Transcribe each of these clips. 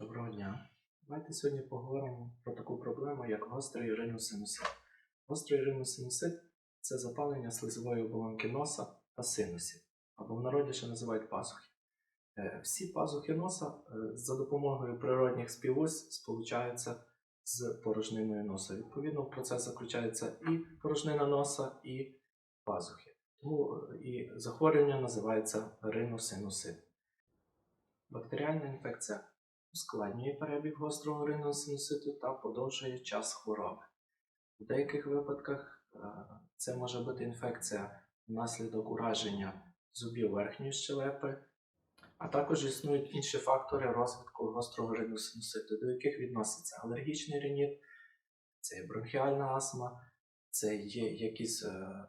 Доброго дня. Давайте сьогодні поговоримо про таку проблему, як гострий риносинусит. Гострий риносинусит – це запалення слизової оболонки носа та синусів, або в народі ще називають пазухи. Е, Всі пазухи носа е, за допомогою природних співвусь сполучаються з порожниною носа. Відповідно, в процес заключається і порожнина носа, і пазухи. Тому е, і захворювання називається риносинусит. Бактеріальна інфекція ускладнює перебіг гострого риносинуситу та подовжує час хвороби. У деяких випадках е, це може бути інфекція внаслідок ураження зубів верхньої щелепи, а також існують інші фактори розвитку гострого риносинуситу, до яких відноситься алергічний рініт, це є бронхіальна астма, це є якісь е,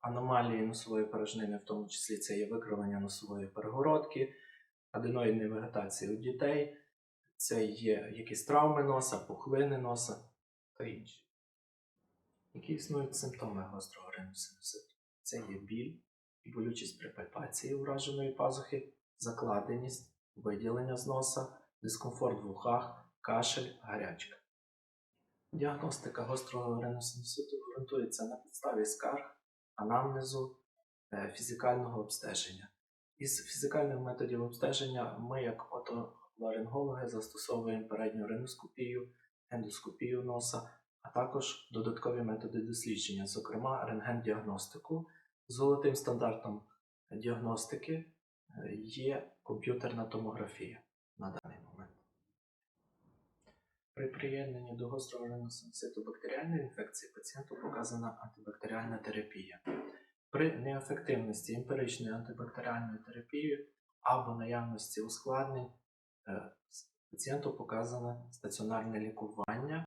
аномалії носової порожнини, в тому числі це є викривлення носової перегородки, аденоїдної вегетації у дітей, це є якісь травми носа, пухлини носа та інші. Які існують симптоми гострого риносинуситу? Це є біль болючість при пальпації ураженої пазухи, закладеність, виділення з носа, дискомфорт в вухах, кашель, гарячка. Діагностика гострого риносинуситу ґрунтується на підставі скарг, анамнезу, е, фізикального обстеження. Із фізикальних методів обстеження ми, як отоларингологи, застосовуємо передню риноскопію, ендоскопію носа, а також додаткові методи дослідження, зокрема рентген-діагностику. Золотим стандартом діагностики е, є комп'ютерна томографія на даний момент. При приєднанні до гострого риносинуситу бактеріальної інфекції пацієнту показана антибактеріальна терапія. При неефективності емпіричної антибактеріальної терапії або наявності ускладнень пацієнту показане стаціонарне лікування